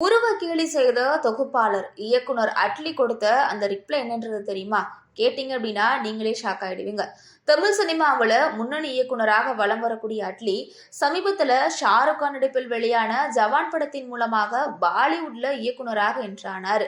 உருவ கேலி செய்த தொகுப்பாளர் இயக்குனர் அட்லி கொடுத்த அந்த ரிப்ளை என்னன்றது தெரியுமா? கேட்டீங்க அப்படின்னா நீங்களே ஷாக் ஆயிடுவீங்க. தமிழ் சினிமாவில் முன்னணி இயக்குனராக வலம் வரக்கூடிய அட்லி சமீபத்தில் ஷாருக் கான் நடிப்பில் வெளியான ஜவான் படத்தின் மூலமாக பாலிவுட்ல இயக்குனராக என்றானார்.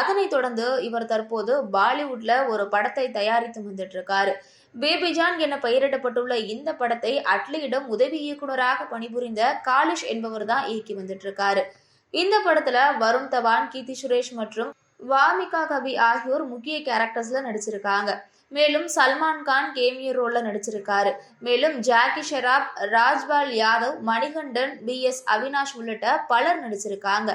அதனைத் தொடர்ந்து இவர் தற்போது பாலிவுட்ல ஒரு படத்தை தயாரித்து வந்துட்டு இருக்காரு பேபிஜான் என பெயரிடப்பட்டுள்ள இந்த படத்தை அட்லியிடம் உதவி இயக்குனராக பணிபுரிந்த காலிஷ் என்பவர் தான் இயக்கி வந்துட்டு இருக்காரு இந்த படத்துல வருண் தவான் கீர்த்தி சுரேஷ் மற்றும் வாமிகா கவி ஆகியோர் முக்கிய கேரக்டர்ஸ்ல நடிச்சிருக்காங்க. மேலும் சல்மான் கான் கேமியோ ரோல்ல நடிச்சிருக்காரு. மேலும் ஜாக்கி ஷெராப் ராஜ்பால் யாதவ் மணிகண்டன் பி எஸ் அவினாஷ் உள்ளிட்ட பலர் நடிச்சிருக்காங்க.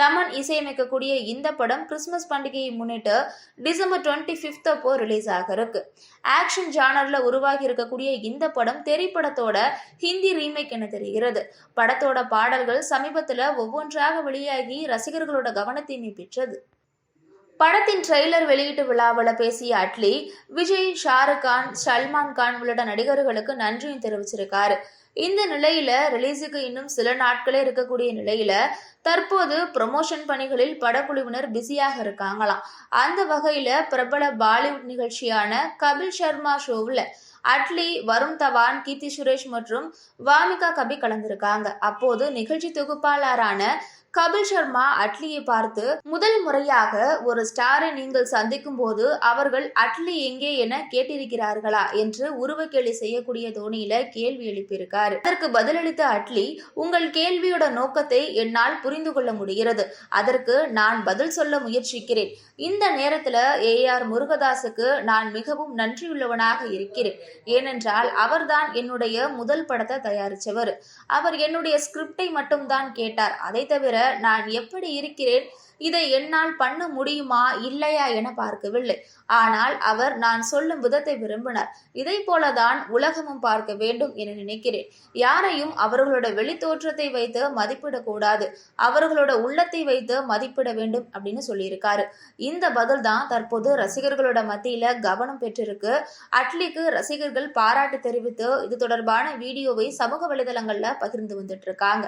தமன் இசையமைக்கக்கூடிய இந்த படம் கிறிஸ்மஸ் பண்டிகையை முன்னிட்டு டிசம்பர் டுவெண்ட்டி ஃபிஃப்த் அப்போ ரிலீஸ் ஆக இருக்கு. ஆக்ஷன் ஜானர்ல உருவாகி இருக்கக்கூடிய இந்த படம் திரைப்படத்தோட ஹிந்தி ரீமேக் என தெரிகிறது. படத்தோட பாடல்கள் சமீபத்தில் ஒவ்வொன்றாக வெளியாகி ரசிகர்களோட கவனத்தை பெற்றது படத்தின் ட்ரெய்லர் வெளியீட்டு விழாவில் பேசிய அட்லி விஜய் ஷாருக் கான் சல்மான் கான் உள்ளிட்ட நடிகர்களுக்கு நன்றியும் தெரிவிச்சிருக்காரு. இந்த நிலையில ரிலீஸுக்கு இன்னும் சில நாட்களே இருக்கக்கூடிய நிலையில தற்போது ப்ரொமோஷன் பணிகளில் படக்குழுவினர் பிஸியாக இருக்காங்களாம். அந்த வகையில பிரபல பாலிவுட் நிகழ்ச்சியான கபில் சர்மா ஷோவில் அட்லி வருண் தவான் கீர்த்தி சுரேஷ் மற்றும் வாமிகா கபி கலந்திருக்காங்க. அப்போது நிகழ்ச்சி தொகுப்பாளரான கபில் சர்மா அட்லியை பார்த்து முதல் முறையாக ஒரு ஸ்டாரை நீங்கள் சந்திக்கும் போது அவர்கள் அட்லி எங்கே என கேட்டிருக்கிறார்களா? என்று உருவக்கேலி செய்யக்கூடிய தோணியில கேள்வி எழுப்பியிருக்காரு. அதற்கு பதிலளித்த அட்லி உங்கள் கேள்வியோட நோக்கத்தை என்னால் புரிந்து கொள்ள முடிகிறது. அதற்கு நான் பதில் சொல்ல முயற்சிக்கிறேன். இந்த நேரத்துல ஏ ஆர் முருகதாஸுக்கு நான் மிகவும் நன்றியுள்ளவனாக இருக்கிறேன். ஏனென்றால் அவர்தான் என்னுடைய முதல் படத்தை தயாரித்தவர். அவர் என்னுடைய ஸ்கிரிப்டை மட்டும்தான் கேட்டார். அதை தவிர நான் எப்படி இருக்கிறேன்? இதை என்னால் பண்ண முடியுமா? இல்லையா என பார்க்கவில்லை. ஆனால் அவர் நான் சொல்லும் விதத்தை விரும்பினார். இதை போலதான் உலகமும் பார்க்க வேண்டும் என நினைக்கிறேன். யாரையும் அவர்களோட வெளித்தோற்றத்தை வைத்து மதிப்பிடக்கூடாது. அவர்களோட உள்ளத்தை வைத்து மதிப்பிட வேண்டும் அப்படின்னு சொல்லியிருக்காரு. இந்த பதில் தான் தற்போது ரசிகர்களோட மத்தியில கவனம் பெற்றிருக்கு. அட்லிக்கு ரசிகர்கள் பாராட்டு தெரிவித்து இது தொடர்பான வீடியோவை சமூக வலைதளங்கள்ல பகிர்ந்து வந்துட்டு இருக்காங்க.